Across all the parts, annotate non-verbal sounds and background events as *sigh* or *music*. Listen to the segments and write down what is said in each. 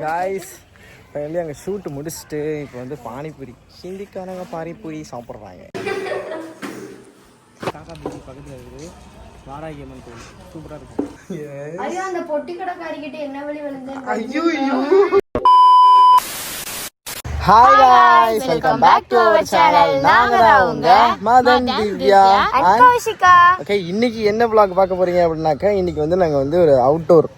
Guys finally அங்கே shoot முடிச்சுட்டு இப்போ வந்து பானிபூரி. ஹிந்திக்காரங்க பானிபூரி சாப்பிட்றாங்க. காக்கா பீச்சி பக்கத்தில் இருக்குது. வாராகி அம்மன் கோயில் சூப்பராக இருக்கும். ஐயோ அந்த பொட்டி கடைக்காரிக்கிட்ட என்ன வழி விழுந்தேன் ஐயோ hi guys welcome back to our channel நாங்க உங்க மதன் திவ்யா. and- கௌஷிகா. ஓகே இன்னைக்கு என்ன vlog பார்க்க போறீங்க அப்படின்னாக்கா இன்னைக்கு வந்து நாங்கள் வந்து ஒரு அவுட்டோர்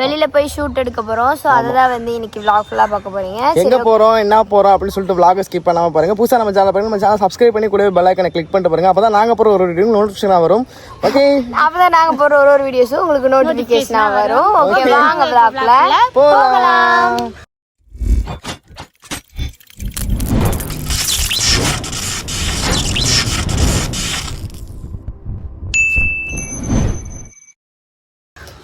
வெளியில போய் ஷூட் எடுக்க போறோம். சோ அததான் வந்து இன்னைக்கு vlog ஃபுல்லா பார்க்க போறீங்க. எங்க போறோம் என்ன போறோம் அப்படின்னு சொல்லிட்டு vlog ஸ்கிப் பண்ணாம பாருங்க. புதுசா நம்ம சேனல் பாருங்க. நம்ம சேனல் சப்ஸ்கிரைப் பண்ணி கூடவே பெல் ஐக்கனை கிளிக் பண்ணிட்டு பாருங்க. அப்பதான் நாங்க போற ஒரு வீடியோ நோட்டிஃபிகேஷன் வரும். ஓகே அப்பதான் நாங்க போற ஒரு ஒரு வீடியோஸும் உங்களுக்கு நோட்டிபிகேஷனா வரும். ஓகே வாங்க vlogல. போகலாம்.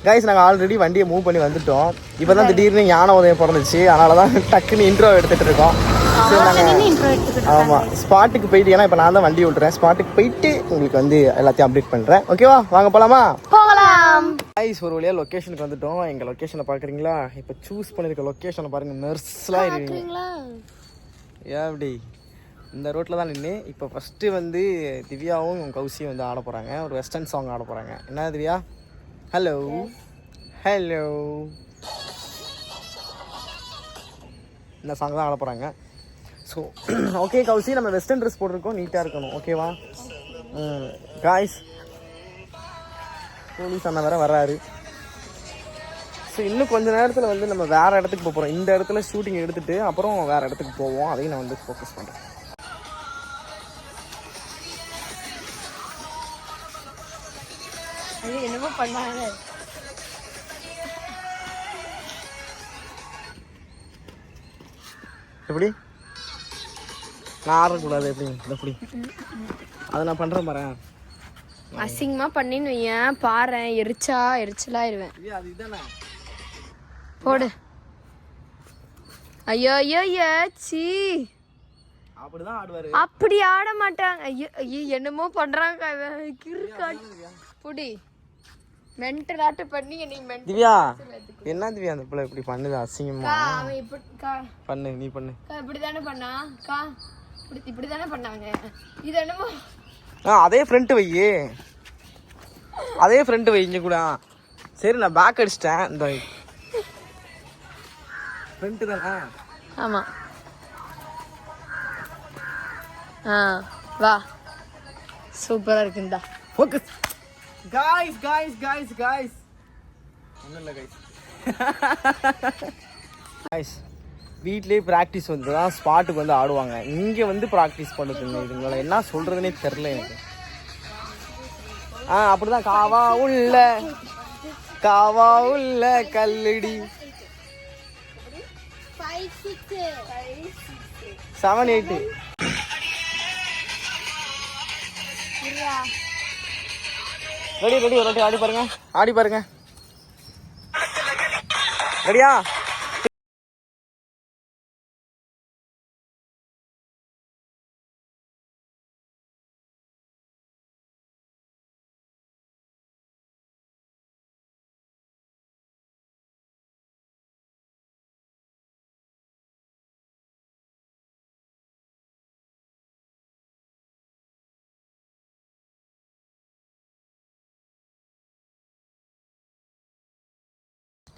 கைஸ் நாங்கள் ஆல்ரெடி வண்டியை மூவ் பண்ணி வந்துட்டோம். இப்போ தான் திடீர்னு ஞான உதயம் பிறந்துச்சு. அதனால தான் டக்குன்னு இன்ட்ரோ எடுத்துட்டு இருக்கோம். சரி நாங்கள் ஆமாம் ஸ்பாட்டுக்கு போயிட்டு ஏன்னா இப்போ நான் தான் வண்டி விட்டுறேன் ஸ்பாட்டுக்கு போயிட்டு உங்களுக்கு வந்து எல்லாத்தையும் அப்டேட் பண்ணுறேன் ஓகேவா வாங்க போகலாம். கைஸ் ஒரு வழியாக லொக்கேஷனுக்கு வந்துட்டோம். எங்கள் லொக்கேஷனை பார்க்குறீங்களா இப்போ சூஸ் பண்ணியிருக்க லொக்கேஷனை பாருங்கள் நர்ஸ்லாம் இருக்கீங்க ஏன் அப்படி? இந்த ரோட்டில் தான் நின்று இப்போ ஃபஸ்ட்டு வந்து திவ்யாவும் கௌசியும் வந்து ஆட போகிறாங்க ஒரு வெஸ்டர்ன் சாங் ஆட போகிறாங்க என்ன திவ்யா? ஹலோ ஹலோ இந்த சாங் தான் ஆட போகிறாங்க ஸோ ஓகே கௌசி நம்ம வெஸ்டர்ன் ட்ரெஸ் போட்டிருக்கோம். நீட்டாக இருக்கணும். ஓகேவா காய்ஸ் போலீஸ் அண்ணன் வேற வராரு ஸோ இன்னும் கொஞ்ச நேரத்தில் வந்து நம்ம வேற இடத்துக்கு போக போகிறோம் இந்த இடத்துல ஷூட்டிங் எடுத்துட்டு அப்புறம் வேற இடத்துக்கு போவோம். அதையும் நான் வந்து ஃபோக்கஸ் பண்ணுறேன் பண்ணாங்க. எப்படி? நான் ஆடக்கூடாது எப்படி? எப்படி அதை நான் பண்ணுறேன் பாரு. அசிங்கமா பண்ணின்னு வையேன் பாரு எரிச்சா எரிச்சலாயிருவேன். போடு. ஐயோ ஐயோ ஐயோ சீ. அப்படிதான் ஆடுவாரு. அப்படி ஆட மாட்டாங்க. ஐயோ ஐயோ என்னமோ பண்றாங்க புடி. மென்டல் ஆட்டு பண்ணி என்னை மென்டல் திவ்யா என்ன திவ்யா அந்த பிள்ளை இப்படி பண்ணுது? அசிங்கமா. அவன் இப்படி கா. பண்ணு நீ பண்ணு. கா இப்படி தானே பண்ணா? கா. இப்படி இப்படி தானே பண்ணாங்க. இது என்னமோ? ஆ அதே ஃப்ரண்ட் வையே. அதே ஃப்ரண்ட் வை இங்க கூட. சரி நான் பேக் அடிச்சிட்டேன். இந்த ஃப்ரண்ட் தானே? ஆமா. ஆ வா. சூப்பரா இருக்குண்டா focus guys guys guys guys ஒன்றும் இல்லை காய்ஸ் காய்ஸ் வீட்லேயே ப்ராக்டிஸ் வந்து தான் ஸ்பாட்டுக்கு வந்து ஆடுவாங்க. இங்கே வந்து ப்ராக்டிஸ் பண்ணுதுங்க இதுங்களை என்ன சொல்கிறதுனே தெரில எனக்கு. ஆ அப்படிதான். காவா உள்ள. காவா உள்ள கல்லடி. செவன் எயிட்டு ரெடி ரெடி ஒரு வாட்டி ஆடி பாருங்க. ஆடி பாருங்க. ரெடியா?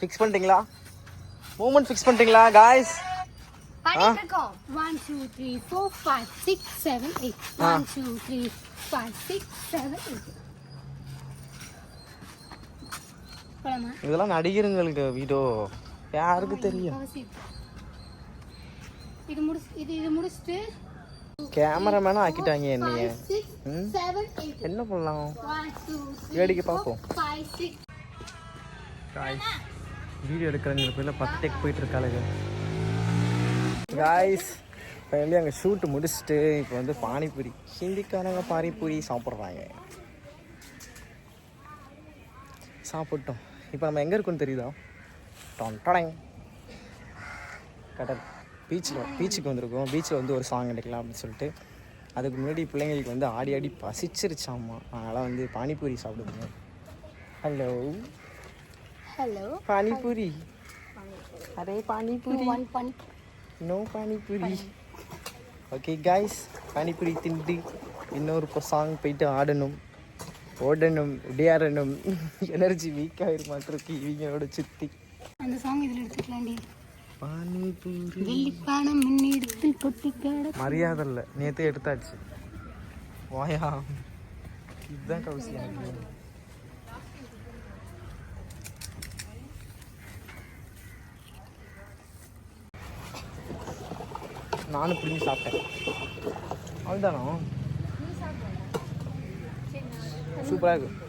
ஃபிக்ஸ் பண்ணிட்டீங்களா? மூமெண்ட் ஃபிக்ஸ் பண்ணிட்டீங்களா காய்ஸ் இதெல்லாம் நடிகருங்களுக்கு வீடோ. யாருக்கு தெரியும்? இது முடிச்சு இது இது முடிச்சுட்டு கேமராமேனும் ஆக்கிட்டாங்க என்னைய. என்ன பண்ணலாம்? வேடிக்கை பார்ப்போம். வீடியோ எடுக்கிறவங்க பேரில் பத்து டேக் போயிட்டு இருக்காளுங்க. காய்ஸ் ஃபைனலி அங்கே ஷூட்டு முடிச்சுட்டு இப்போ வந்து பானிபூரி ஹிந்திக்காரங்க பானிபூரி சாப்பிட்றாங்க. சாப்பிட்டோம். இப்போ நம்ம எங்கே இருக்கோன்னு தெரியுதா? டான் டடங் கடல். பீச்சில் பீச்சுக்கு வந்திருக்கோம். பீச்சில் வந்து ஒரு சாங் எடுக்கலாம் அப்படின்னு சொல்லிட்டு. அதுக்கு முன்னாடி பிள்ளைங்களுக்கு வந்து ஆடி ஆடி பசிச்சிருச்சாமா. அதனால் வந்து panipuri சாப்பிடுதுங்க. Hello hello panipuri. Array panipuri. One பண்ணி no panipuri. Okay guys panipuri திண்டு. இன்னொரு இப்போ சாங் போயிட்டு ஆடணும். ஓடணும் விளையாடணும் எனர்ஜி வீக் ஆயிருமாட்டிருக்கு இவங்களோட சுத்தி. அந்த சாங் இதில் எடுத்துக்கலாண்டி. பானிபூரி. வெள்ளிப்பானம் மின்னிடத்தில் கொட்டி கிட மரியாதை இல்லை. நேற்றே எடுத்தாச்சு. வாயா. இதுதான் கவுசி. எனக்கு நானும் பிடிங்கி சாப்பிட்டேன். அதுதானோ சூப்பராக இருக்கு.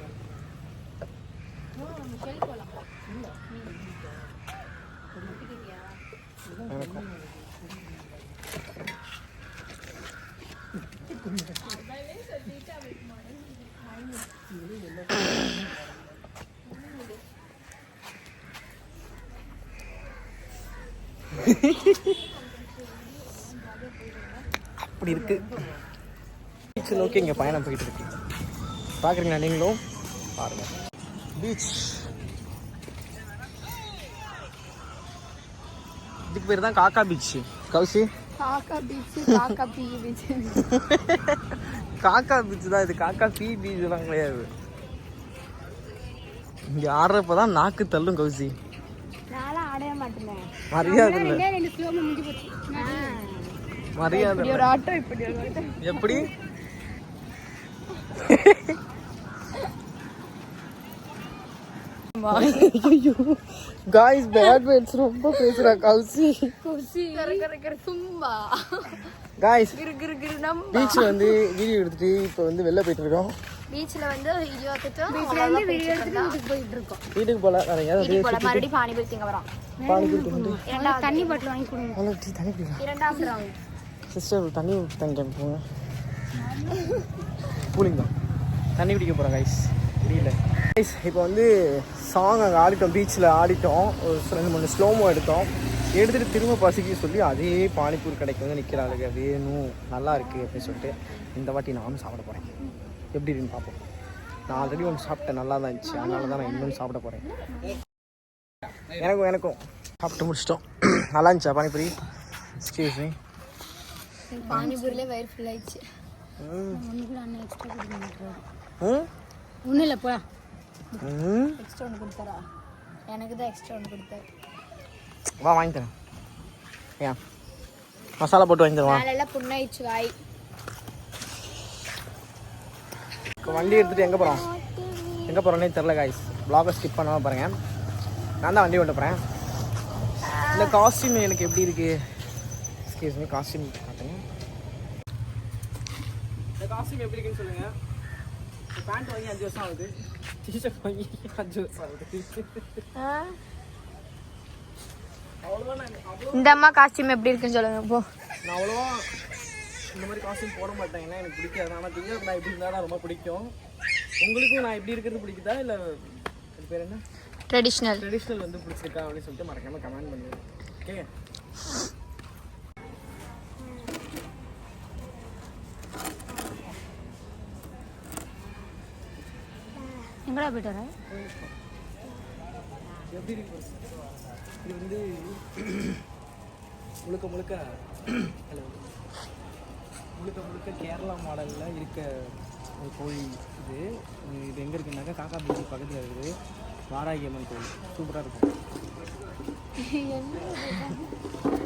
Hehehehe அப்படி இருக்கு. பீச் நோக்கி இங்கே பயணம் போயிட்டு இருக்கு. பார்க்குறீங்களா நீங்களும்? பாருங்க. பீச் இதுக்கு பேர் தான் காக்கா பீச் கௌசி? காக்கா பீச் காக்கா பீ பீச் காக்கா பீச் தான் இது. காக்கா பீ பீச்லாம் கிடையாது. இங்கே ஆடுறப்ப தான் நாக்கு தள்ளும் கௌசி. நான்லாம் ஆடவே மாட்டேன். மரியாதை இல்லை. மரியாதை. ஒரு ஆட்டோ இப்படி எப்படி? காய்ஸ் பேட் வேர்ட்ஸ் ரொம்ப பேசுறா கௌசி குசி கர கர கர சும்மா. காய்ஸ் கிரு கிரு கிரு நம்ம. பீச் வந்து வீடியோ எடுத்துட்டு இப்போ வந்து வெளில போயிட்டு இருக்கோம். பீச்ல வந்து வீடியோ எடுத்துட்டு வீட்டுல இருந்து வீடியோ எடுத்துட்டு வீட்டுக்கு போயிட்டு இருக்கோம். வீட்டுக்கு போல வேற எங்கேயாவது வீட்டுக்கு போல மறுபடியும் பானிபூரி திங்க வரோம் பானிபூரி திண்டு இரண்டாவது. தண்ணி பாட்டில் வாங்கி கொடுங்க. அவ்வளோ டீ தண்ணி குடிக்கலாம் இரண்டாவது ரவுண்ட் சிஸ்டர் தண்ணி தங்க போங்க கூலிங் தான். தண்ணி குடிக்க போகிறோம் கைஸ் முடியல கைஸ் இப்போ வந்து சாங் அங்கே ஆடிட்டோம் பீச்சில் ஆடிட்டோம். ஒரு ரெண்டு மூணு ஸ்லோமோ எடுத்தோம். எடுத்துகிட்டு திரும்ப பசிக்க சொல்லி அதே பானிபூரி கடைக்கு வந்து நிற்கிறாளுங்க வேணும் நல்லா இருக்குது அப்படின்னு சொல்லிட்டு இந்த வாட்டி நானும் சாப்பிட போகிறேன் எப்படி இருக்குன்னு பார்ப்போம். நான் ஆல்ரெடி ஒன்று சாப்பிட்டேன் நல்லா தான் இருந்துச்சு. அதனால தான் நான் இன்னும் சாப்பிட போகிறேன் எனக்கும் எனக்கும். சாப்பிட்டு முடிச்சிட்டோம். நல்லா இருந்துச்சா பானிபூரி? எக்ஸ்கியூஸ் மீ பானிபூரிலே வயிறு ஃபுல் ஆயிடுச்சு. ஒன்று கூட அண்ணன் எக்ஸ்ட்ரா கொடுக்க ம். ஒன்றும் இல்லை போடா ம். எக்ஸ்ட்ரா ஒன்று கொடுத்தாரா? எனக்கு தான் எக்ஸ்ட்ரா ஒன்று கொடுத்தாரு. வா வாங்கி தரேன். ஏன் மசாலா போட்டு வாங்கி தருவா மேலெல்லாம் புண்ணாயிடுச்சு வாய். இப்போ வண்டி எடுத்துகிட்டு எங்கே போகிறோம் எங்கே போகிறோன்னே தெரில காய்ஸ் ப்ளாகை ஸ்கிப் பண்ணாமல் பாருங்க. நான் தான் வண்டி ஓட்ட போகிறேன் இந்த காஸ்டியூம் எனக்கு எப்படி இருக்கு? எக்ஸ்கியூஸ் மீ காஸ்டியூம் காஸ்டியூம் எப்படி இருக்குன்னு சொல்லுங்க. பேண்ட் வாங்கி அஞ்சு வருஷம் ஆகுது. டிஷர்ட் வாங்கி அஞ்சு வருஷம் ஆகுது. இந்த அம்மா காஸ்டியூம் எப்படி இருக்குன்னு சொல்லுங்க போ. நான் அவ்வளோவா இந்த மாதிரி காஸ்டியூம் போட மாட்டேன். ஏன்னா எனக்கு பிடிக்காது. ஆனால் திங்கள் நான் இப்படி இருந்தால் ரொம்ப பிடிக்கும். உங்களுக்கும் நான் இப்படி இருக்கிறது பிடிக்குதா? இல்லை அது பேர் என்ன? ட்ரெடிஷ்னல் ட்ரெடிஷ்னல் வந்து பிடிச்சிருக்கா அப்படின்னு சொல்லிட்டு மறக்காம கமெண்ட் பண்ணுங்க. ஓகே எங்கடா போயிட்டு வர? எப்படி இருக்கு இது வந்து முழுக்க முழுக்க hello. முழுக்க முழுக்க கேரளா மாடலில் இருக்க ஒரு கோயில் இது. இது எங்கே இருக்குன்னாக்கா காக்கா பீச் பக்கத்தில் இருக்குது. வாராகி அம்மன் கோயில். சூப்பராக இருக்கும்.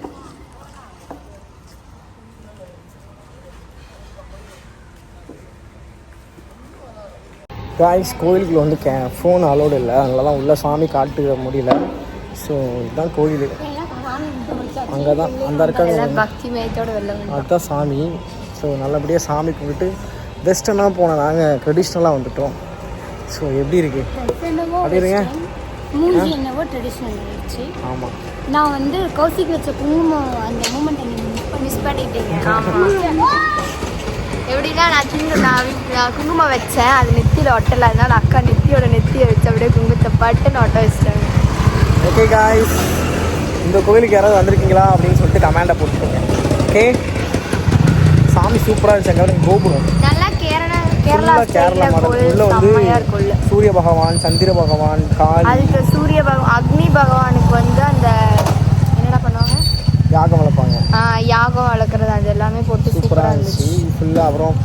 *laughs* காய்ஸ் கோயிலுக்குள்ள வந்து கே ஃபோன் அலோடு இல்லை. அதனால தான் உள்ள சாமி காட்டுக்க முடியல. ஸோ இதுதான் கோயில். அங்கே தான் அந்த இருக்காங்க அதுதான் சாமி. ஸோ நல்லபடியாக சாமி கும்பிட்டு வெஸ்டர்னாக போன நாங்கள் ட்ரெடிஷ்னலாக வந்துட்டோம். ஸோ எப்படி இருக்கு? அப்படி இருங்க. மூஞ்சி என்னவோ ட்ரெடிஷ்னல் ஆயிடுச்சு. ஆமாம் நான் வந்து கௌசிக்கு வச்ச குங்குமம் அந்த மூமெண்ட் மிஸ் பண்ணிட்டீங்க. *laughs* எப்படின்னா நான் சின்ன நான் குங்குமம் வச்சேன். அது நெத்தியில் ஒட்டல. அதனால அக்கா நெத்தியோட நெத்தியை வச்சு அப்படியே குங்குமத்தை பட்டுன்னு ஒட்ட வச்சிட்டாங்க. ஓகே காய்ஸ் இந்த கோயிலுக்கு யாராவது வந்திருக்கீங்களா அப்படின்னு சொல்லிட்டு கமெண்டை போட்டுக்கோங்க. ஓகே சாமி சூப்பராக இருந்துச்சு. கோபுரம். நல்லா கேரளா கேரளா கேரளா மாடல் உள்ள வந்து சூரிய பகவான் சந்திர பகவான் காளி. அதுக்கு சூரிய பகவான் அக்னி பகவானுக்கு வந்து அந்த யாகம் வளர்ப்பாங்க. ஆ, யாகம் வளர்க்குறது அது எல்லாமே போட்டு சூப்பராக இருந்துச்சு. ஃபுல்லாக அப்புறம்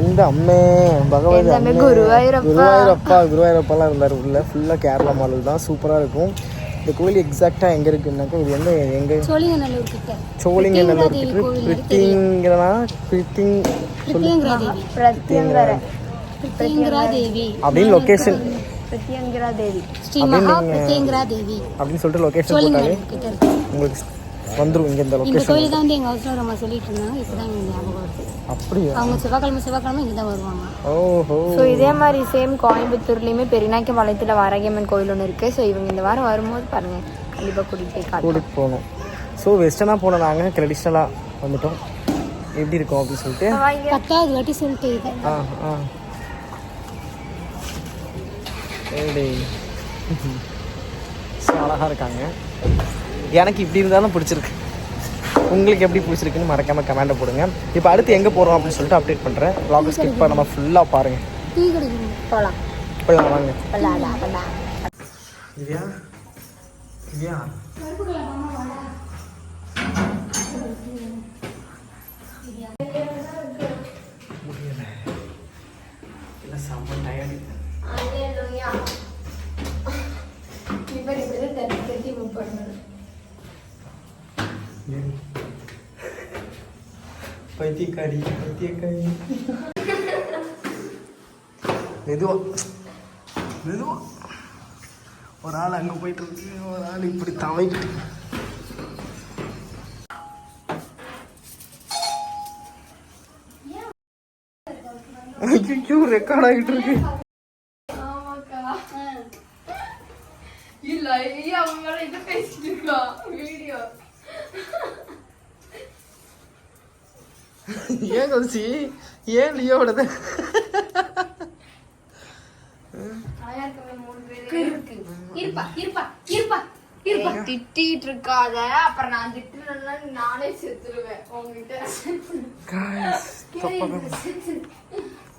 எந்த அம்மே பகவதி குருவாயூரப்பா. குருவாயூரப்பா குருவாயூரப்பாலாம் இருந்தார் உள்ள. ஃபுல்லாக கேரளா மாடல் தான். சூப்பராக இருக்கும். இந்த கோயில் எக்ஸாக்டாக எங்கே இருக்குன்னாக்கா இது வந்து எங்கே சோழிங்கநல்லூர். கிட்ட சோழிங்கநல்லூர் கிட்ட பிரித்திங்கிறனா பிரித்திங் பிரித்தியங்கரா தேவி பிரத்யங்கர பிரித்தியங்கரா தேவி அப்படின்னு லொக்கேஷன் அப்படின்னு சொல்லிட்டு லொக்கேஷன் போட்டாலே உங்களுக்கு வந்துடும் இங்கே இந்த இந்த லொக்கேஷன் கோயில் தான் வந்து எங்க ஹவுஸ்ல ரொம்ப சொல்லிட்டு இருந்தாங்க. இப்பதான் எங்களுக்கு ஞாபகம் வருது. அப்படியா? அவங்க செவ்வாய்க்கிழமை செவ்வாய்க்கிழமை இங்க தான் வருவாங்க. ஓஹோ. ஸோ இதே மாதிரி சேம் கோயம்புத்தூர்லேயுமே பெரியநாய்க்கு பாளையத்தில் வாரகியம்மன் கோயில் ஒன்று இருக்குது ஸோ இவங்க இந்த வாரம் வரும்போது பாருங்கள் கண்டிப்பாக கூட்டிகிட்டு போய் போகணும். ஸோ வெஸ்டர்னாக போன நாங்கள் ட்ரெடிஷ்னலாக வந்துட்டோம். எப்படி இருக்கும் அப்படின்னு சொல்லிட்டு? பத்தாவது வாட்டி சொல்லிட்டு இது. ஆ ஆ. எப்படி ஸோ அழகாக இருக்காங்க. எனக்கு இப்படி இருந்தாலும் பிடிச்சிருக்கு. உங்களுக்கு எப்படி பிடிச்சிருக்குன்னு மறக்காமல் கமெண்ட்டை போடுங்க. இப்போ அடுத்து எங்கே போகிறோம் அப்படின்னு சொல்லிட்டு அப்டேட் பண்ணுறேன் vlog ஸ்கிப் பண்ணாமல் ஃபுல்லாக பாருங்கள் போகலாம் வாங்க. திவ்யா? திவ்யா? முடியல. இல்லை செம்ம டயர்டு பைத்தியக்காரி பைத்தியக்காரி. மெதுவா. மெதுவா. ஒரு ஆள் அங்கே போயிட்டு இருக்கு ஒரு ஆள் இப்படி தவைக்கிட்டு ஐயோ ரெக்கார்ட் ஆகிட்டு இருக்கு. இல்ல ஐயா அவங்க இது பேசிட்டு இருக்கா வீடியோ ஏன் கௌசி ஏன் லியோடது இருப்பா இருப்பா இருப்பா இருப்பா. திட்டிட்டு இருக்காத அப்புறம் நான் திட்டுனா நானே செத்துருவேன். உங்ககிட்ட தொப்பை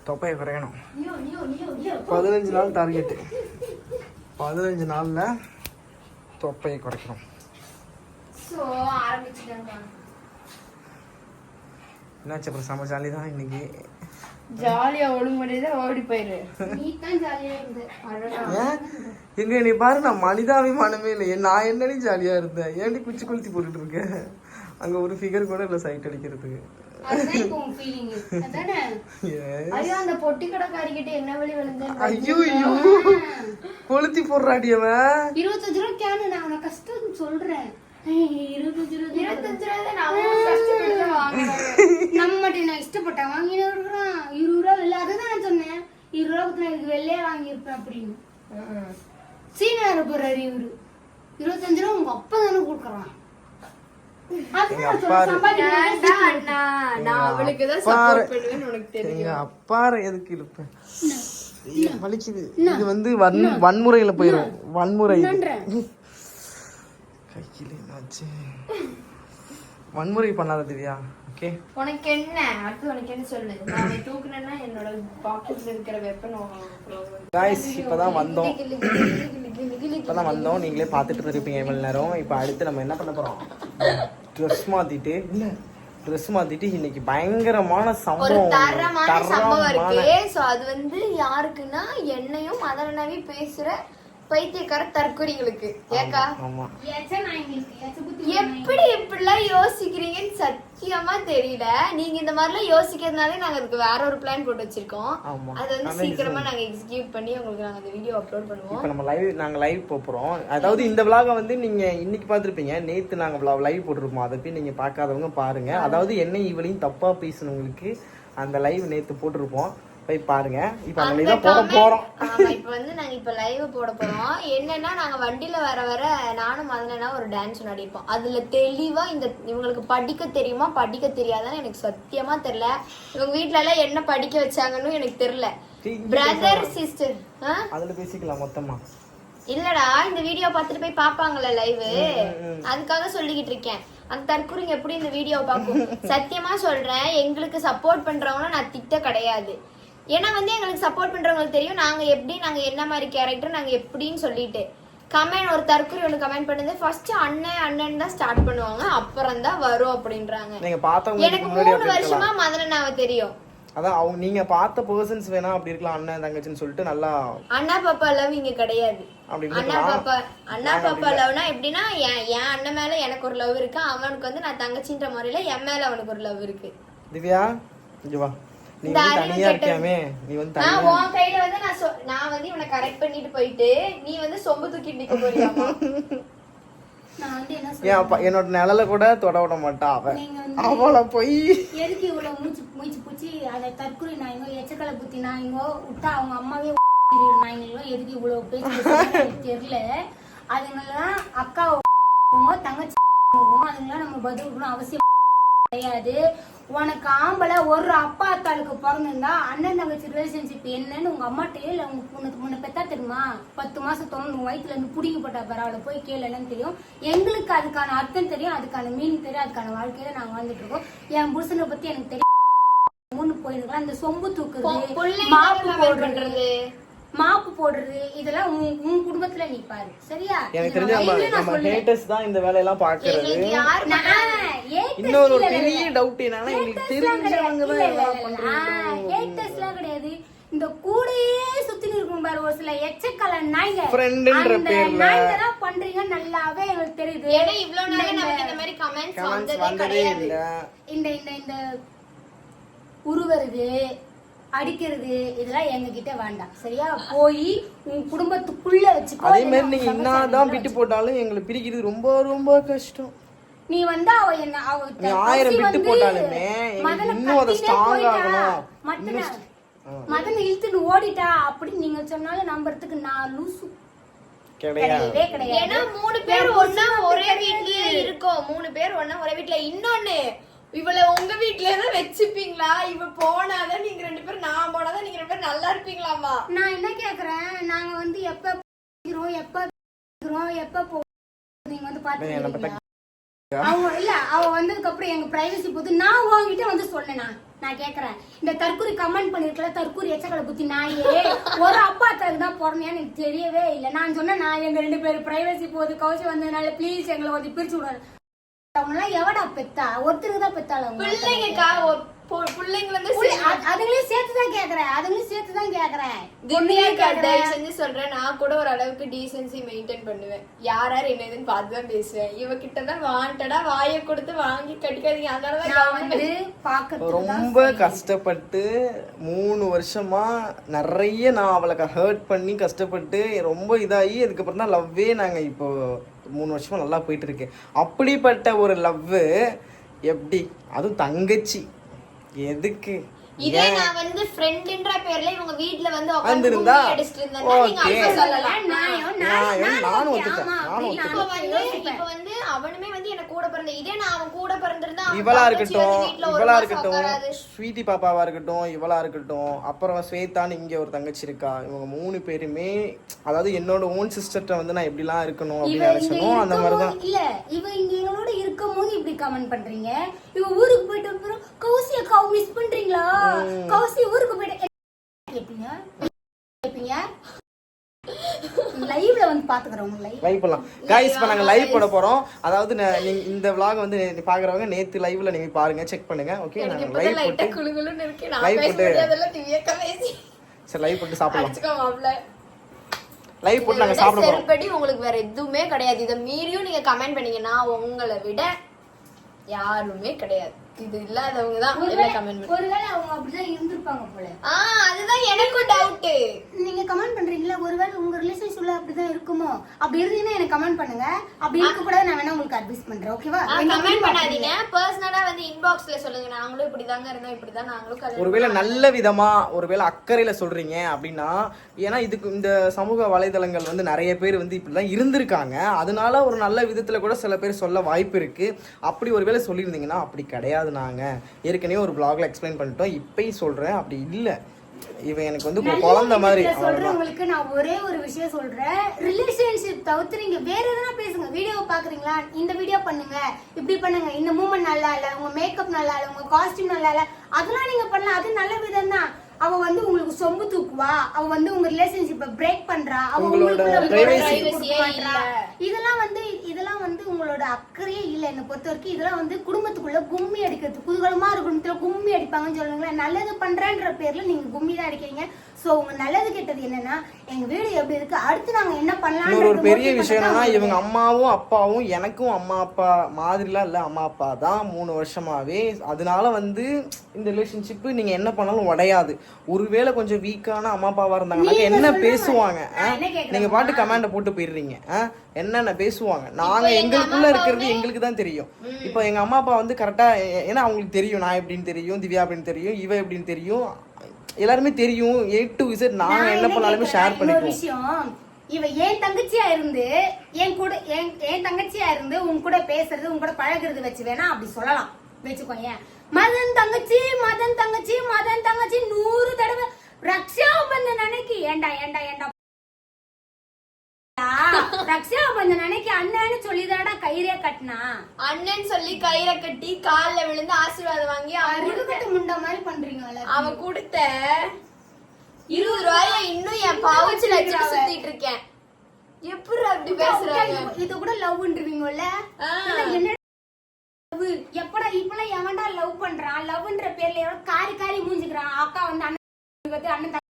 தொப்பையை குறையணும் நியோ நியோ நியோ நியோ பதினஞ்சு நாள் டார்கெட்டு பதினஞ்சு நாளில் தொப்பையை குறைக்கணும். சோ ஆரம்பிச்சுட்டாங்க என்னாச்சு? அப்புறம் செம்ம ஜாலி தான் இன்னைக்கு. ஜாலியா ஒழுங்குமுறையில ஓடி போயிரு. எங்க நீ பாரு நான் மனிதாபிமானமே இல்லை. நான் என்னடி ஜாலியா இருந்தேன் ஏன்டி குச்சி குளிச்சு போட்டுட்டு இருக்கேன் அங்க ஒரு ஃபிகர் கூட இல்லை சைட் அடிக்கிறதுக்கு. என்ன கொளுத்தி போடுறாடி அவன். இருபத்தஞ்சு ரூபா கேனு நான் கஷ்டம் சொல்றேன். தான் நான் *laughs* இஷ்டப்பட்டா வாங்கினு இருக்கிறான் இருபது ரூபா வெளில அதுதான் நான் சொன்னேன். இருபது ரூபா கொடுத்து நான் இதுக்கு வெளிலே வாங்கியிருப்பேன் அப்படின்னு. சீனியர் போறாரு இவரு. இருபத்தஞ்சு ரூபா உங்க அப்பா தானே கொடுக்குறான். வலிக்குது. இது வந்து வன் வன்முறையில போயிடும் வன்முறை. கையில என்னாச்சு வன்முறை பண்ணாத திவ்யா ஓகே உனக்கு என்ன? அடுத்து உனக்கு என்ன சொல்லு? நான் தூக்குனேன்னா என்னோட பாக்கெட்ல இருக்கிற வெப்பன் காய்ஸ் இப்பதான் வந்தோம். இப்பதான் வந்தோம். நீங்களே பார்த்துட்டு இருப்பீங்க இவ்வளவு நேரம். இப்போ அடுத்து நம்ம என்ன பண்ண போறோம்? ட்ரெஸ் மாத்திட்டு இல்ல ட்ரெஸ் மாத்திட்டு இன்னைக்கு பயங்கரமான சம்பவம். தரமான சம்பவம் இருக்கு. சோ அது வந்து யாருக்குன்னா என்னையும் மதனவி பேசுற பைத்தியக்கார தற்கொலைகளுக்கு. ஏக்கா? எப்படி இப்படிலாம் யோசிக்கிறீங்கன்னு சத்தியமா தெரியல. நீங்க இந்த மாதிரிலாம் யோசிக்கிறதுனாலே நாங்க அதுக்கு வேற ஒரு பிளான் போட்டு வச்சிருக்கோம். அது வந்து சீக்கிரமா நாங்க எக்ஸிக்யூட் பண்ணி உங்களுக்கு நாங்க அந்த வீடியோ அப்லோட் பண்ணுவோம். இப்போ நம்ம லைவ் நாங்கள் லைவ் போகிறோம் அதாவது இந்த விலாகை வந்து நீங்கள் இன்னைக்கு பார்த்துருப்பீங்க. நேற்று நாங்கள் லைவ் போட்டிருப்போம் அதை போய் நீங்கள் பார்க்காதவங்க பாருங்க. அதாவது என்ன இவளையும் தப்பாக பேசினவங்களுக்கு அந்த லைவ் நேற்று போட்டிருப்போம். போய் பாருங்க. இப்போ அந்த லைவ் போட போகிறோம் ஆமா இப்ப வந்து நாங்க இப்ப லைவ் போட போறோம். என்னன்னா நாங்க வண்டியில வர வர நானும் மதனா ஒரு டான்ஸ் ஆடிருப்போம் அதுல தெளிவா இந்த இவங்களுக்கு படிக்க தெரியுமா படிக்க தெரியாதான்னு எனக்கு சத்தியமா தெரியல. இவங்க வீட்ல எல்லாம் என்ன படிக்க வச்சாங்கன்னு எனக்கு தெரியல. பிரதர் சிஸ்டர் அதில் பேசிக்கலாம் மொத்தமாக இல்லடா இந்த வீடியோ பார்த்துட்டு போய் பாப்பாங்கல்ல லைவ் அதுக்காக சொல்லிக்கிட்டு இருக்கேன். அந்த தற்கொலைங்க எப்படி இந்த வீடியோ பார்க்கும்? சத்தியமா சொல்றேன் எங்களுக்கு சப்போர்ட் பண்றவங்களும் நான் திட்ட கிடையாது. ஏன்னா வந்து எங்களுக்கு சப்போர்ட் பண்றவங்களுக்கு தெரியும். நாங்க எப்படி நாங்க என்ன மாதிரி கேரக்டர் நாங்க எப்படின்னு சொல்லிட்டு. கமெண்ட் ஒரு தற்கொலை ஒன்று கமெண்ட் பண்ணுது. ஃபர்ஸ்ட் அண்ணன் அண்ணன் தான் ஸ்டார்ட் பண்ணுவாங்க. அப்புறம் தான் வரும் அப்படின்றாங்க. எனக்கு மூணு வருஷமா மதனாவை தெரியும். அதான் அவங்க நீங்க பார்த்த பர்சன்ஸ் வேணா அப்படி இருக்கலாம். அண்ணன் தங்கச்சின்னு சொல்லிட்டு நல்லா அண்ணா பாப்பா லவ் இங்க கிடையாது. அண்ணா பாப்பா அண்ணா பாப்பா லவ்னா எப்படின்னா என் என் அண்ணன் மேல எனக்கு ஒரு லவ் இருக்கு. அவனுக்கு வந்து நான் தங்கச்சின்ற முறையில என் மேல அவனுக்கு ஒரு லவ் இருக்கு. திவ்யா இங்க வா. நீ வந்து தனியா இருக்கியாமே? நீ வந்து நான் தனியா உன் கையில வந்து நான் நான் வந்து இவனை கரெக்ட் பண்ணிட்டு போயிட்டு நீ வந்து சொம்பு தூக்கிட்டு நிக்க போறியாமா? நான் வந்து என்ன என் சொல்றேன் அப்பா என்னோட நிழல கூட தொட விட மாட்டா அவ நீங்க வந்து அவளை போய் எதுக்கு இவ்வளவு மூச்சு மூச்சு பூச்சி அதை தற்கொலை நாயங்கோ எச்சக்கலை புத்தி நாயங்கோ விட்டா அவங்க அம்மாவே நாயங்களோ எதுக்கு இவ்வளவு பேச்சு தெரியல. அதுங்கெல்லாம் அக்கா தங்கச்சி அதுங்கெல்லாம் நம்ம பதில் அவசியம் கிடையாது. உனக்கு ஆம்பளை ஒரு அப்பா அத்தாளுக்கு பிறந்திருந்தா அண்ணன் தங்கச்சி ரிலேஷன்ஷிப் என்னன்னு உங்க அம்மாட்டே இல்ல உங்க உனக்கு முன்ன பெத்தா தெரியுமா? பத்து மாசம் தோணும் உன் வயிற்றுல இருந்து புடிங்கப்பட்ட பரவாயில்ல போய் கேளு என்னன்னு தெரியும். எங்களுக்கு அதுக்கான அர்த்தம் தெரியும் அதுக்கான மீனிங் தெரியும் அதுக்கான வாழ்க்கையில நாங்க வாழ்ந்துட்டு இருக்கோம். என் புருஷனை பத்தி எனக்கு தெரியும் மூணு போயிருக்கலாம் இந்த சொம்பு தூக்குறது மாப்பு போடுறது. மாப்பு போடுறது இதெல்லாம் உன் உன் குடும்பத்துல நீ பாரு. சரியா? எனக்கு தெரிஞ்ச நம்ம. ஹேட்டர்ஸ் தான் இந்த பாக்குறது யாரு நான் haters இன்னொரு பெரிய. டவுட் என்னன்னா எங்களுக்கு தெரிஞ்சவங்க. தான் எல்லாம். பண்றாங்க haters-லாம் கிடையாது. இந்த கூடயே சுத்தின்னு இருக்கும் பாரு ஒரு சில எச்சக்கல நாய்ங்க. அந்த பேர்ல. நாய்ங்க தான் பண்றீங்க நல்லாவே எங்களுக்கு தெரியுது. ஏன்னா இவ்வளவு நாள் நமக்கு இந்த மாதிரி கமெண்ட்ஸ் வந்ததே கிடையாது. இந்த இந்த இந்த உருவறது அடிக்கிறது இதெல்லாம் எங்க கிட்ட வேண்டாம். சரியா? போய் உன் குடும்பத்துக்குள்ள வச்சுக்கோ. அதே மாதிரி நீங்க என்னதான் விட்டு போட்டாலும் எங்களை பிரிக்கிறது ரொம்ப ரொம்ப கஷ்டம். நீ வந்து அவ என்ன அவ ஆயிரம் விட்டு போட்டாலுமே இன்னும் அதை போயிட்டா, ஆகணும். ஆ. மதனை இழுத்துட்டு ஓடிட்டா அப்படின்னு நீங்க சொன்னாலும் நம்புறதுக்கு நான் லூசு. கிடையாது. ஏன்னா மூணு பேர் ஒண்ணா ஒரே வீட்லயே இருக்கோம். மூணு பேர் ஒண்ணா ஒரே வீட்ல. இன்னொன்னு இவள உங்க வீட்லயே தான் வச்சுப்பீங்களா? இவ போனாதான் நீங்க ரெண்டு பேரும் நான் போனாதான் நீங்க ரெண்டு பேரும் நல்லா இருப்பீங்களாமா நான் என்ன கேக்குறேன்? நாங்க வந்து எப்ப பேசுறோம், எப்ப பேசுறோம், எப்ப போ நீங்க வந்து பாத்துக்கிறீங்களா அவங்க இல்ல அவ வந்ததுக்கு அப்புறம் எங்க பிரைவசி போது நான் உங்ககிட்ட வந்து சொன்னேன் நான். நான் கேக்குறேன். இந்த தற்கூரி கமெண்ட் பண்ணிருக்கல தற்கூரி எச்சக்கலை புத்தி நாயே ஒரு அப்பா தருக்கு தான் பிறந்தேன்னு எனக்கு தெரியவே இல்லை. நான் சொன்னேன் நான் எங்க ரெண்டு பேரும் பிரைவசி போகுது கவுச்சி வந்ததுனால ப்ளீஸ் எங்களை கொஞ்சம் பிரிச்சு விடாது அவங்க எல்லாம் எவடா பெத்தா? ஒருத்தருக்கு தான் பெத்தாள் அவங்க பிள்ளைங்கக்கா அதுங்களையும் சேர்த்து தான் கேக்குறேன். அதுங்களையும் சேர்த்து தான் கேக்குறேன். தயவு செஞ்சு சொல்றேன். நான் கூட ஒரு அளவுக்கு டீசென்சி மெயின்டைன் பண்ணுவேன். யார் யார் என்ன ஏதுன்னு பார்த்து தான் பேசுவேன். இவகிட்ட தான் வாண்டடா வாயை கொடுத்து வாங்கி கட்டிக்காதீங்க. அதனாலதான் நான் வந்து ரொம்ப கஷ்டப்பட்டு மூணு வருஷமா நிறைய நான் அவளை ஹர்ட் பண்ணி கஷ்டப்பட்டு ரொம்ப இதாகி அதுக்கப்புறம் தான் லவ்வே நாங்கள் இப்போ மூணு வருஷமா நல்லா போயிட்டு இருக்கு. அப்படிப்பட்ட ஒரு லவ்வு எப்படி? அதுவும் தங்கச்சி. எதுக்கு? இதே நான் வந்து ஃப்ரெண்ட்ன்ற பேர்ல இவங்க வீட்ல வந்து உட்கார்ந்து வந்திருந்தா, கும்மி அடிச்சிட்டு இருந்தா நீங்க. அப்ப சொல்லலாம் நானும் ஒத்துப்பேன், ஆமா, நானும் அப்படின்னு இப்ப நான் வந்து யோசிப்பேன். இப்ப வந்து அவனுமே வந்து எனக்கு கூட பிறந்த இதே நான் அவன் கூட பிறந்திருந்தா இவளா இருக்கட்டும் இவளா இருக்கட்டும். ஸ்வீட்டி பாப்பாவா இருக்கட்டும் இவளா இருக்கட்டும் அப்புறம் ஸ்வேதான்னு இங்க ஒரு தங்கச்சி இருக்கா? இவங்க மூணு பேருமே அதாவது என்னோட ஓன் சிஸ்டர்கிட்ட வந்து நான் எப்படிலாம் இருக்கணும் அப்படின்னு நினைச்சனோ அந்த மாதிரி தான் இருக்கும்போது- இல்ல இவ இங்க எங்களோட இருக்கும் போது இப்படி கமெண்ட் பண்றீங்க? இவ ஊருக்கு போயிட்டு அப்புறம் கௌசி அக்கா மிஸ் பண்றீங்களா கௌசி ஊருக்கு போயிட்டு லைவ்ல வந்து பாத்துக்கிறோம் லைவ் லைவ் பண்ணலாம். கைஸ் இப்போ நாங்கள் லைவ் போட போறோம். அதாவது நீங்க இந்த vlog வந்து பாக்குறவங்க நேத்து லைவ்ல நீங்க பாருங்க செக் பண்ணுங்க. ஓகே இப்பதான் லைவ் போட்டு குளு குளுன்னு இருக்கு. நான் Live பேச போட்டு- முடியாதெல்லாம் திவ்யாக்கா பேசி சரி லைவ் போட்டு சாப்பிடலாம். மாப்ள லைவ் போட்டு விட சாப்பிட போறோம். செருப்படி உங்களுக்கு வேற எதுவுமே கிடையாது. இதை மீறியும் நீங்க கமெண்ட் பண்ணீங்கன்னா உங்களை விட யாருமே கிடையாது. இது இல்லாதவங்க தான் எல்லாம் கமெண்ட் பண்ணி ஒருவேளை அவங்க அப்படிதான் இருந்திருப்பாங்க போல. ஆ அதுதான் எனக்கும் டவுட் நீங்க கமெண்ட் பண்றீங்களா ஒருவேளை உங்க ரிலேஷன்ஷிப்ல அப்படிதான் இருக்குமோ? அப்படி இருந்தீங்கன்னா எனக்கு கமெண்ட் பண்ணுங்க. அப்படி இருக்க கூட நான் வேணா உங்களுக்கு அட்வைஸ் பண்றேன் ஓகேவா கமெண்ட் பண்ணாதீங்க. பர்சனலா வந்து இன்பாக்ஸ்ல சொல்லுங்க. நாங்களும் இப்படிதாங்க இருந்தோம் இப்படிதான் நாங்களும் கல்யாணம் ஒருவேளை நல்ல விதமா ஒருவேளை அக்கறையில சொல்றீங்க அப்படின்னா ஏன்னா இதுக்கு இந்த சமூக வலைதளங்கள் வந்து நிறைய பேர் வந்து இப்படிலாம் இருந்திருக்காங்க. அதனால ஒரு நல்ல விதத்துல கூட சில பேர் சொல்ல வாய்ப்பு இருக்கு. அப்படி ஒருவேளை சொல்லியிருந்தீங்கன்னா அப்படி கிடையாது. நாங்க. ஏற்கனவே ஒரு பிளாக்ல எக்ஸ்பிளைன் பண்ணிட்டோம். இப்பயும் சொல்றேன். அப்படி இல்ல. இவன் எனக்கு வந்து குழந்தை மாதிரி சொல்றவங்களுக்கு நான் ஒரே ஒரு விஷயம் சொல்றேன். ரிலேஷன்ஷிப் தவிர்த்து நீங்க வேற எதனா பேசுங்க. வீடியோ பாக்குறீங்களா? இந்த வீடியோ பண்ணுங்க. இப்படி பண்ணுங்க. இந்த மூமெண்ட் நல்லா இல்ல. உங்க மேக்கப் நல்லா இல்ல. உங்க காஸ்டியூம் நல்லா இல்ல. அதெல்லாம் நீங்க பண்ணலாம். அது நல்ல விதம் தான் அவ வந்து உங்களுக்கு சொம்பு தூக்குவா அவ வந்து உங்க ரிலேஷன்ஷிப்பை பிரேக் பண்றா அவ உங்களுக்குள்ள. இதெல்லாம் வந்து இதெல்லாம் வந்து உங்களோட அக்கறையே இல்ல என்னை பொறுத்த வரைக்கும் இதெல்லாம் வந்து குடும்பத்துக்குள்ள கும்மி அடிக்கிறது. குதூகலமா குடும்பத்துல கும்மி அடிப்பாங்கன்னு சொல்லுங்களேன். நல்லது பண்றேன்ற பேர்ல நீங்க கும்மி தான் அடிக்கிறீங்க. சோ உங்க நல்லது கெட்டது என்னன்னா எங்க வீடு எப்படி இருக்கு அடுத்து நாங்க என்ன இன்னொரு ஒரு பெரிய பண்ணலாம் விஷயம் என்னன்னா இவங்க அம்மாவும் அப்பாவும் எனக்கும் அம்மா அப்பா மாதிரிலாம் இல்லை. அம்மா அப்பா தான் மூணு வருஷமாவே. அதனால வந்து இந்த ரிலேஷன்ஷிப் நீங்க என்ன பண்ணாலும் உடையாது. ஒருவேளை கொஞ்சம் வீக்கான அம்மா அப்பாவா இருந்தாங்கன்னா என்ன பேசுவாங்க? நீங்க பாட்டு கமாண்ட போட்டு போயிடுறீங்க. ஆ? என்னென்ன பேசுவாங்க? நாங்க எங்க எங்களுக்குள்ள இருக்கிறது எங்களுக்கு தான் தெரியும். இப்போ எங்க அம்மா அப்பா வந்து கரெக்டா ஏன்னா அவங்களுக்கு தெரியும். நான் எப்படின்னு தெரியும். திவ்யா எப்படின்னு தெரியும் இவ எப்படின்னு தெரியும். எல்லாருமே தெரியும் ஏ டு விசிட் நாங்க நான் என்ன பண்ணாலுமே ஷேர் விஷயம். இவ என் தங்கச்சியா இருந்து என் கூட என் தங்கச்சியா இருந்து உன் கூட பேசுறது உன் கூட பழகுறது வச்சு வேணா அப்படி சொல்லலாம். வச்சுக்கோங்க மதன் தங்கச்சி மதன் தங்கச்சி மதன் தங்கச்சி நூறு தடவை ரக்ஷா பந்தன் அன்னைக்கு ஏண்டா ஏண்டா ஏண்டா? ரக்ஷா பந்தன் அன்னைக்கு அண்ணன்னு சொல்லிதாடா கயிறே கட்டினா? அண்ணன் சொல்லி கயிறை கட்டி கால்ல விழுந்து ஆசீர்வாதம் வாங்கி அவன் முண்டை மாதிரி பண்றீங்களா அவன் கொடுத்த இருபது ரூபாய இன்னும் என் பவுச்சுல வச்சுட்டு சுத்திட்டு இருக்கேன். எப்படி அப்படி பேசுறாங்க? இது கூட லவ்ன்றீங்கல்ல. என்ன லவ் எப்படா இப்பெல்லாம் எவன்டா லவ் பண்றான்? லவ்ன்ற பேர்ல எவன் காரி காரி மூஞ்சிக்கிறான். அக்கா வந்து அண்ணன் அண்ணன்.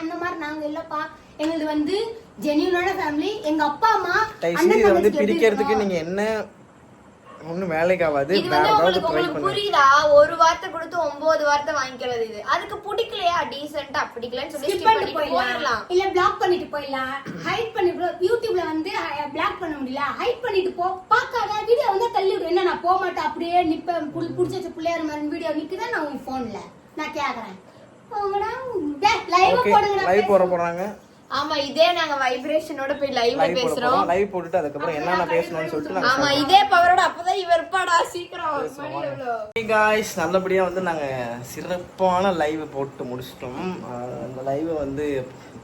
அந்த மாதிரி நாங்க இல்லப்பா. எங்களுது வந்து ஜெனியூனான ஃபேமிலி எங்க அப்பா அம்மா அண்ணன் இதை வந்து பிரிக்கிறதுக்கு? நீங்க என்ன ஒன்றும் வேலைக்கு ஆகாது. இது வேற வந்து ஏதாவது உங்களுக்கு ட்ரை உங்களுக்கு பண்ணுங்க. புரியுதா? ஒரு வார்த்தை கொடுத்து ஒன்பது வார்த்தை வாங்கிக்கிறது இது. அதுக்கு பிடிக்கலையா? டீசெண்டா பிடிக்கலன்னு சொல்லி skip skip பண்ணிட்டு போயிடலாம். போயிடலாம். இல்ல பிளாக் பண்ணிட்டு போயிடலாம். ஹைட் பண்ணி யூடியூப்ல வந்து பிளாக் பண்ண முடியல. ஹைட் பண்ணிட்டு போ. பார்க்காத வீடியோ வந்து தள்ளி விடு. என்ன நான் போக மாட்டேன் அப்படியே நிப்பேன். புடிச்ச பிள்ளையார் மாதிரி வீடியோ நிக்குதா? நான் உன் போன்ல நான் கேக்குறேன். ஓகே லைவ் போட போறாங்க. ஆமா இதே நாங்க வைப்ரேஷனோட போய் லைவ்ல லைவ் பேசுறோம். போட்டுட்டு அதுக்கப்புறம் என்னென்ன பேசணும்னு சொல்லிட்டு நாங்க ஆமா இதே பவரோட அப்பதான் இவர் சீக்கிரம். வந்து நாங்கள் சிறப்பான லைவ் போட்டு முடிச்சிட்டோம். அந்த லைவை வந்து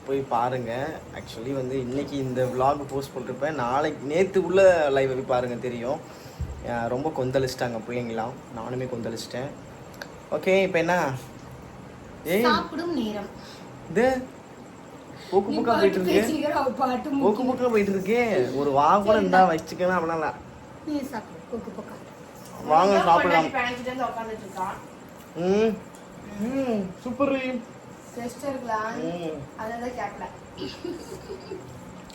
போய் பாருங்க. ஆக்சுவலி வந்து இன்னைக்கு இந்த vlog போஸ்ட் பண்ணிருப்பேன் நாளைக்கு நேற்று உள்ள லைவை போய் பாருங்க தெரியும். ரொம்ப கொந்தளிச்சிட்டாங்க பிள்ளைங்களாம் நானுமே கொந்தளிச்சிட்டேன். ஓகே இப்போ என்ன? சாப்பிடும் நேரம். இது போக்கு போக்கா போயிட்டு இருக்கு. போக்கா போயிட்டு இருக்கே. ஒரு வா கூட இருந்தா வச்சுக்கலாம் அப்படின்னா வாங்க சாப்பிடலாம். ம். ம். சூப்பர்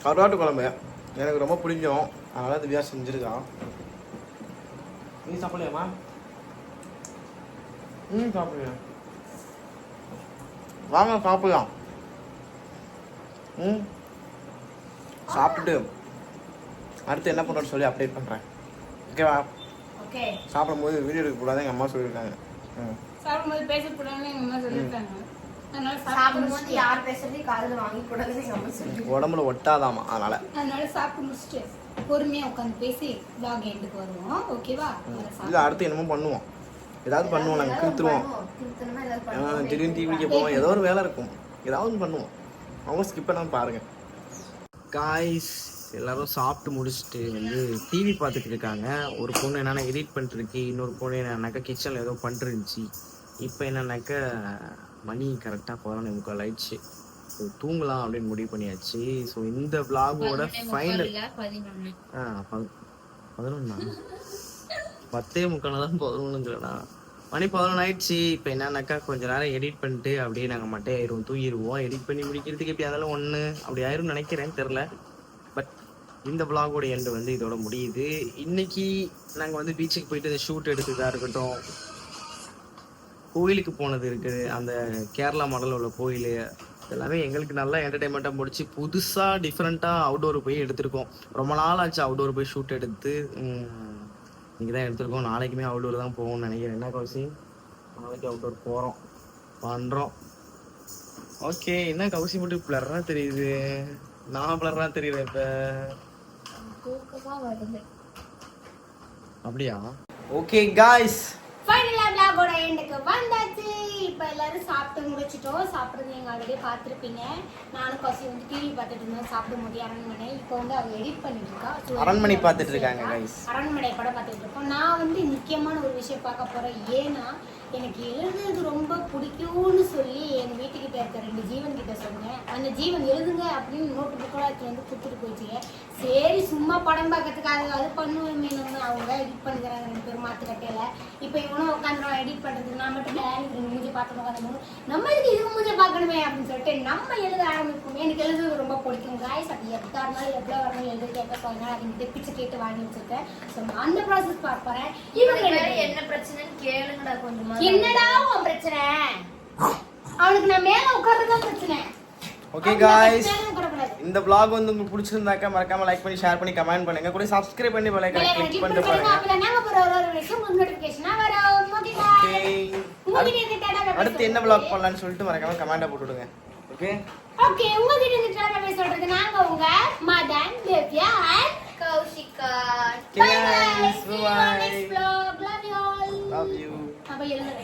கருவாட்டு குழம்பு. எனக்கு ரொம்ப பிடிக்கும். அதனால திவ்யா செஞ்சிருக்கான் நீ சாப்பிடலையாம்மா? ம் சாப்பிடுங்க வாங்க சாப்பிடலாம். ம்? சாப்பிட்டுட்டு அடுத்து என்ன பண்ணுறோன்னு சொல்லி அப்டேட் பண்ணுறேன் ஓகேவா ஓகே சாப்பிடும்போது வீடியோ எடுக்கக்கூடாது எங்கள் அம்மா சொல்லியிருக்காங்க. ம். சாப்பிடும்போது பேசக்கூடாதுன்னு எங்க அம்மா சொல்லிருக்காங்க அதனால சாப்பிட்டு சாப்பிடும்போது முடிச்சுட்டு. யார் பேசுறதையும் காதுல வாங்கி கூடாதுன்னு எங்க அம்மா சொல்லி உடம்புல ஒட்டாதாமா அதனால. அதனால சாப்பிட்டு முடிச்சுட்டு பொறுமையா உட்காந்து பேசி vlog எண்டுக்கு வருவோம். ஓகேவா இல்லை அடுத்து என்னமோ பண்ணுவோம். ஏதாவது பண்ணுவோம் நாங்கள் கிழித்துருவோம். திடீர்னு டிவிக்கு போவோம் ஏதோ ஒரு வேலை இருக்கும். ஏதாவது ஒன்று பண்ணுவோம். அவங்க ஸ்கிப் பண்ணாம பாருங்க. காய்ஸ் எல்லாரும் சாப்பிட்டு முடிச்சுட்டு வந்து டிவி பார்த்துட்டு இருக்காங்க. ஒரு பொண்ணு என்னென்னா எடிட் பண்ணிட்டு இருக்கு இன்னொரு பொண்ணு என்னன்னாக்கா கிச்சனில் ஏதோ பண்ணிட்டு இருந்துச்சு இப்போ என்னன்னாக்கா மணி கரெக்டாக பதினொன்று முக்கால் ஆயிடுச்சு. ஸோ தூங்கலாம் அப்படின்னு முடிவு பண்ணியாச்சு. ஸோ இந்த vlog-ஓட ஃபைனல் ஆ பதி- பதினொன்னா? பத்தே முக்கால் தான் பதினொன்றுங்கிறடா மணி பதினொன்று ஆயிடுச்சு இப்போ என்னன்னாக்கா கொஞ்ச நேரம் எடிட் பண்ணிட்டு அப்படியே நாங்கள் மட்டை ஆயிரும் தூங்கிடுவோம் எடிட் பண்ணி முடிக்கிறதுக்கு எப்படி அதெல்லாம் ஒன்று அப்படி ஆயிரும் நினைக்கிறேன். தெரில பட் இந்த vlog-ஓட எண்டு வந்து இதோட முடியுது. இன்னைக்கு நாங்கள் வந்து பீச்சுக்கு போயிட்டு இந்த ஷூட் எடுத்ததாக இருக்கட்டும் கோயிலுக்கு போனது இருக்குது அந்த கேரளா மாடலில் உள்ள கோயில் எல்லாமே எங்களுக்கு நல்லா என்டர்டைன்மெண்ட்டாக முடிச்சு புதுசாக டிஃப்ரெண்ட்டாக அவுடோர் போய் எடுத்திருக்கோம். ரொம்ப நாள் ஆச்சு அவுடோர் போய் ஷூட் எடுத்து. இங்கே தான் எடுத்திருக்கோம். நாளைக்குமே அவுடோர் தான் போவோம்னு நினைக்கிறேன். என்ன கௌசி? நாளைக்கு அவுடோர் போகிறோம் பண்ணுறோம் ஓகே என்ன கௌசி மட்டும் பிளர்ரா தெரியுது. நான் பிளர்ரா தெரியுறேன் இப்போ? அப்படியா? ஓகே காய்ஸ் ஃபைனலா vlog-ஓட எண்டுக்கு வந்தாச்சு. இப்போ எல்லாரும் சாப்பிட்டு முடிச்சிட்டோம். சாப்பிட்றது நீங்க ஆல்ரெடி பார்த்துருப்பீங்க. நானும் பசி வந்து டிவி பார்த்துட்டு இருந்தோம். சாப்பிடும் போது அரண்மனை. இப்போ வந்து அவங்க எடிட் பண்ணிட்டு இருக்கா? அரண்மனை பார்த்துட்டு இருக்காங்க. அரண்மனை படம் பார்த்துட்டு இருக்கோம். நான் வந்து முக்கியமான ஒரு விஷயம் பார்க்க போறேன். ஏன்னா எனக்கு எழுதுறது ரொம்ப பிடிக்கும்னு சொல்லி என் வீட்டுக்கிட்ட இருக்க ரெண்டு ஜீவன் கிட்ட சொன்னேன். அந்த ஜீவன் எழுதுங்க அப்படின்னு நோட்டு புக்கெல்லாம் வந்து கொடுத்துட்டு போயிடுச்சு. சரி சும்மா படம் பார்க்கறதுக்காக அது பண்ணுவேன் நம்ம அவங்க எடிட் பண்ணுறாங்க ரெண்டு பேரும் மாத்துக்கட்டையில இப்போ இவனும் உட்காந்துருவான் எடிட் பண்ணுறதுக்கு நான் மட்டும் டேரக்ட் மூஞ்சி பார்த்து உட்காந்து நம்ம இதுக்கு இது மூஞ்சி பார்க்கணுமே அப்படின்னு சொல்லிட்டு நம்ம எழுத ஆரம்பிப்போம். எனக்கு எழுதுறது ரொம்ப பிடிக்கும். காய்ஸ் அது எத்தா இருந்தாலும் எவ்வளோ வரணும் எழுத கேட்க சொல்லுங்க அது பிச்சு கேட்டு வாங்கி வச்சிருக்கேன். ஸோ அந்த ப்ராசஸ் இவங்க வேற என்ன பிரச்சனைன்னு கேளுங்கடா கொஞ்சமா என்னடா உன் பிரச்சனை? அவனுக்கு நான் மேல உட்கார்றதுதான் பிரச்சனை. Okay guys. இந்த vlog வந்து உங்களுக்கு பிடிச்சிருந்தாக்கா மறக்காம லைக் பண்ணி ஷேர் பண்ணி கமெண்ட் பண்ணுங்க கூட சப்ஸ்கிரைப் பண்ணி பெல் ஐகானை கிளிக் பண்ணுங்க. பாருங்க. ஓகே அடுத்து என்ன vlog பண்ணலாம்னு சொல்லிட்டு மறக்காம கமெண்ட்டை போட்டு விடுங்க ஓகே Okay, உங்ககிட்ட இருந்து சொல்றது நாங்க உங்க Madan, Divya Kaushika bye. Guys, See you next vlog. Love you all. Love you அப்ப எழுதுறேன்